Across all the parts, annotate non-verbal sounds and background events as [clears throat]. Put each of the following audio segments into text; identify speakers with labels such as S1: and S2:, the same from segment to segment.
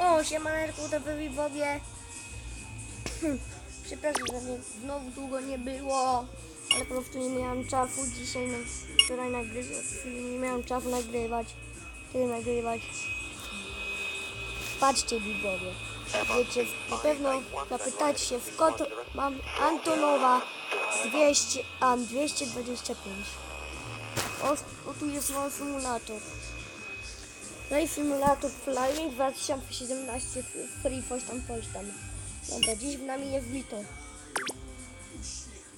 S1: O, siemaneczku, to wy Wibowie. [clears throat] Przepraszam, że mnie znowu długo nie było, ale po prostu nie miałam czasu dzisiaj, no, wczoraj nagrywać, nie miałam czasu nagrywać, kiedy nagrywać. Patrzcie Wibowie, wiecie, na pewno zapytacie się, skąd mam Antonowa 200, a 225. O, o tu jest mój symulator. No i symulator Flying 2017 Free coś tam, coś tam. Dobra, dziś w nami jest Vito.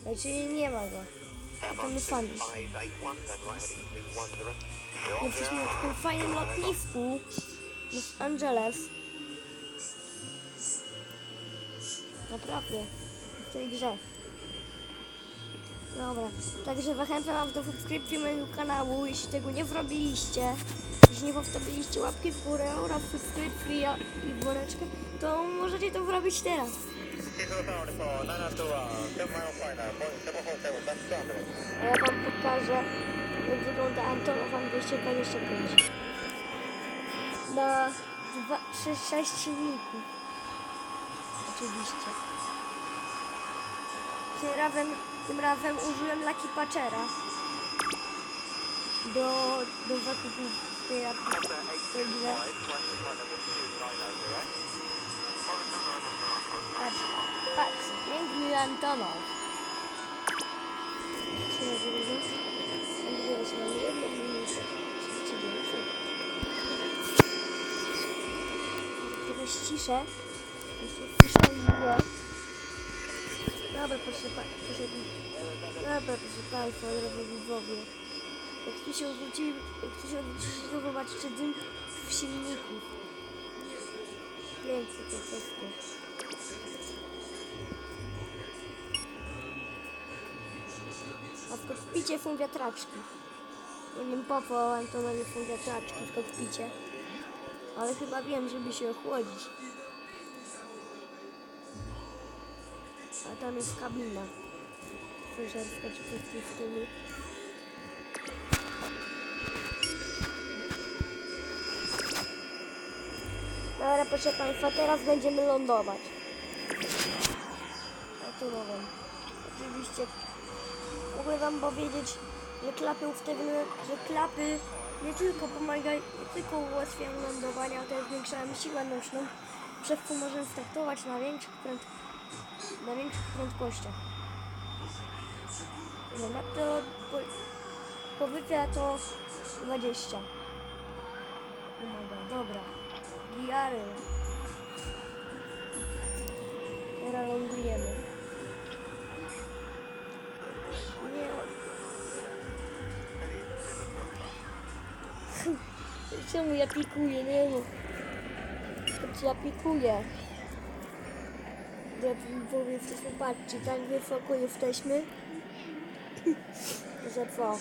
S1: Znaczy nie ma go. To my sami. Jesteśmy na takim fajnym lotnisku Los Angeles. Naprawdę. W tej grze. Dobra, także zachęcam Was do subskrypcji mojego kanału, jeśli tego nie zrobiliście, nie postawiliście łapki w górę oraz subskrypcji i woreczkę, to możecie to zrobić teraz. A ja wam pokażę, jak wygląda Antonofan 225 na 2, 3, 6 silników. Oczywiście. Tym razem, tym razem użyłem Lucky Patchera do, do zakupów w tej grze. Patrz, patrz, piękny Antonow. Nagrywa się na jedną minutę. Oczywiście więcej. Trochę ściszę. Jeszcze ściszę miłe. Dobra, proszę proszę Dobra, proszę Państwa, drodzy widzowie. Jak tu się odwróci, jak tu się odwrócicie, to zobaczycie dym w silniku. Piękne to wszystko. A w kokpicie są wiatraczki. Nie wiem po co Antonowi są wiatraczki w kokpicie. Ale chyba wiem, żeby się ochłodzić. A tam jest kabina. Fryżerska czy coś w tym Dobra, proszę Państwa, teraz będziemy lądować. A tu. Oczywiście mogę Wam powiedzieć, że klapy że klapy nie tylko pomagają, nie tylko ułatwiają lądowanie, ale też zwiększają siłę nośną, przez możemy startować na większych, pręd, na większych prędkościach. No, na to po, powyżej to 20. Uwaga, dobra. Lądujemy. Nie. Czemu ja pikuję? Nie wiem. Znaczy ja pikuję. Ja powiem, jesteśmy, patrzcie, tak wysoko jesteśmy. [laughs] Że co?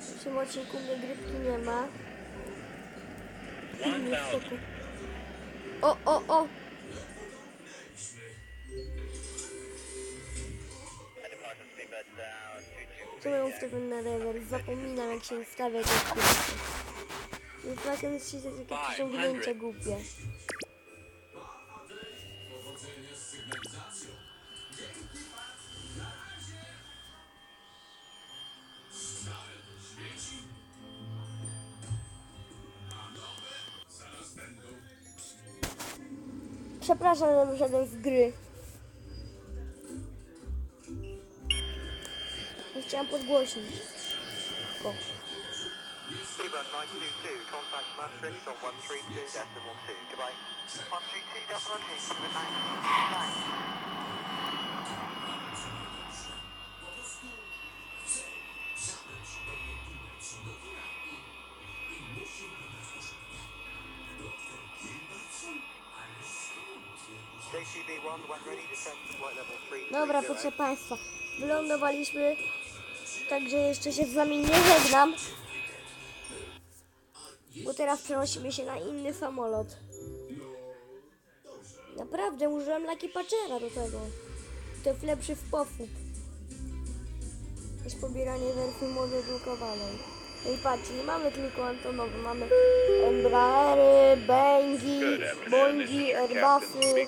S1: W tym odcinku mnie grypki nie ma. O, o, o! Mają wstawione na rewers? Zapominam jak się wstawia te kurczę. Więc na koniec się takie przeciągnięcia głupie. Przepraszam, że wyszedłem z gry.
S2: Flight level 3.
S1: Dobra, proszę Państwa, wylądowaliśmy, także jeszcze się z Wami nie żegnam, bo teraz przenosimy się na inny samolot. Naprawdę, użyłem Lucky Patchera do tego. To jest lepszy sposób niż pobieranie wersji mowy drukowanej. No i patrzcie, nie mamy tylko Antonowy, mamy Embraery, Bengi
S3: captain
S1: Airbusy,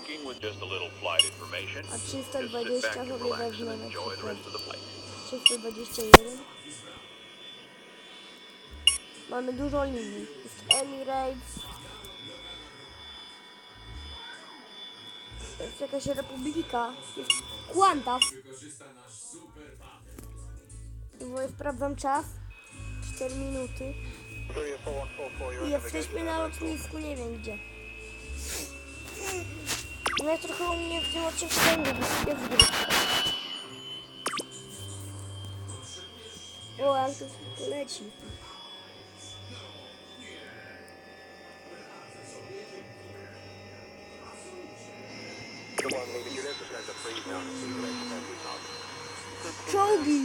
S3: a little flight information.
S1: a
S3: Just sit
S1: 320
S3: back and
S1: sobie wezmę na przykład
S3: rest of the flight.
S1: 321. Mamy dużo linii. Jest Emirates. Jest jakaś republika. Jest Qantas. Bo sprawdzam czas. 4 minuty.
S2: 34144, you're
S1: I jesteśmy na lotnisku, nie wiem gdzie. No ja trochę u mnie w tym będzie, bo jest gry.
S2: What they can do.
S1: Czołgi!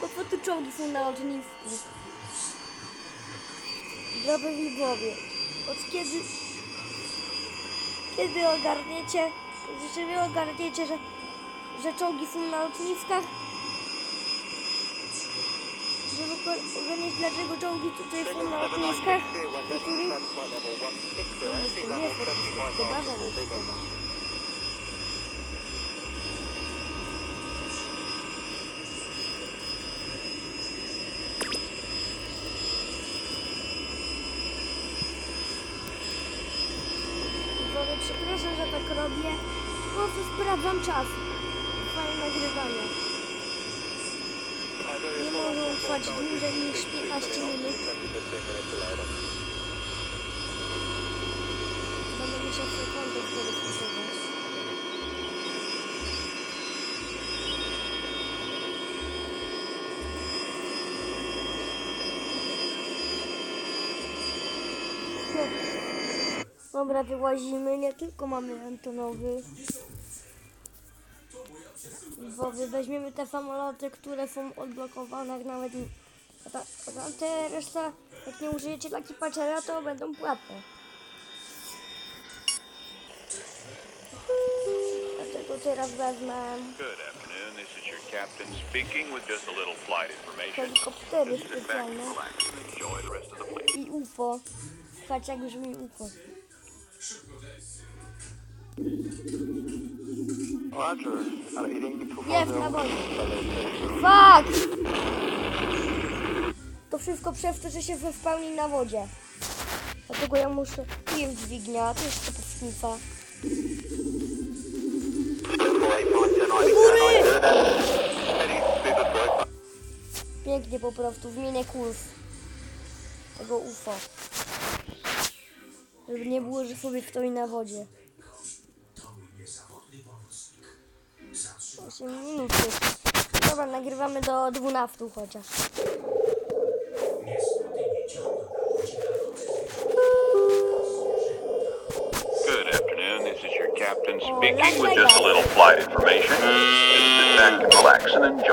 S1: Po co tu czołgi są na lotnisku? Drodzy widzowie, od kiedy... Kiedy ogarniecie... Wy ogarniecie, że, że czołgi są na lotniskach? Żeby ogarnieć dlaczego czołgi tutaj są na lotniskach? Niektórych? Nie, to nie chyba. Widzowie, przepraszam, że tak robię. Po prostu sprawdzam czas. Fajne nagrywanie. Nie mogą trwać dłużej niż 15 minut. Będę musiał sekundę zweryfikować. Dobra, wyłazimy. Nie tylko mamy Antonowy. Bo weźmiemy te samoloty, które są odblokowane, jak nawet a ta, a te reszta, jak nie użyjecie taki paczera, to będą płatne. Dlatego teraz wezmę
S3: Good afternoon. This is your captain speaking with just a little flight information.
S1: helikoptery
S3: Sit back and
S1: specjalne
S3: relax and enjoy the rest of the flight.
S1: i UFO. Słuchajcie, jak brzmi UFO.
S2: Uh, heading to
S1: Jest na wodzie. Fuck! To wszystko przez że się wyspełni na wodzie. Dlatego ja muszę... Tu jest dźwignia, tu jest kapustnica. Do góry! Pięknie po prostu, zmienię kurs tego UFO. Żeby nie było, że sobie stoi na wodzie. 8 minut. Dobra, nagrywamy do 12 chociaż.
S3: Good afternoon. This is your captain speaking with just a little flight information. Just sit back and relax and enjoy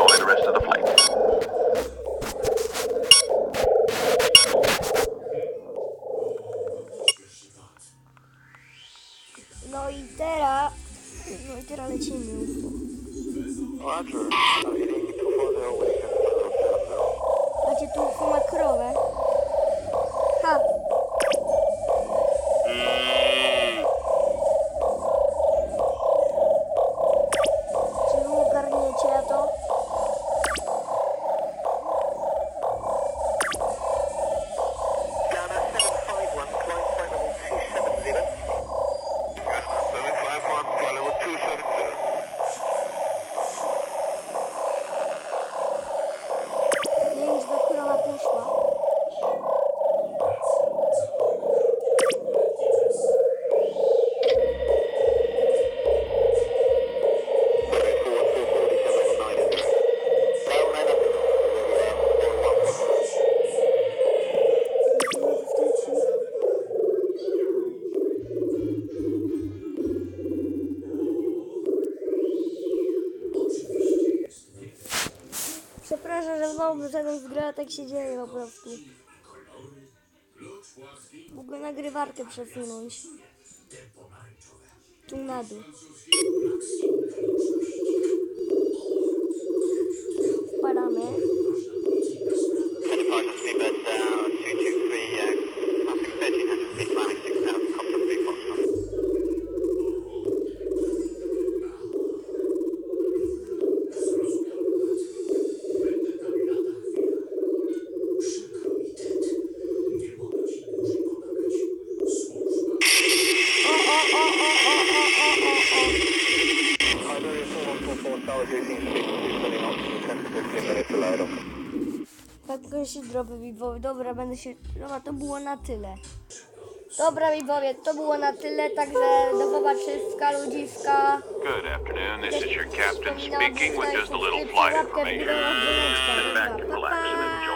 S1: tak się dzieje po prostu. Mogę nagrywarkę przesunąć. Tu na dół. Wpadamy.
S2: Seabed,
S1: Tak się zdrowy widzowie. Dobra, będę się... Dobra, to było na tyle. Dobra widzowie, to było na tyle, także do zobaczyska ludziska.
S3: Good afternoon. This is your captain speaking with just a little flight information. Sit back,
S1: pa,
S3: relax, and enjoy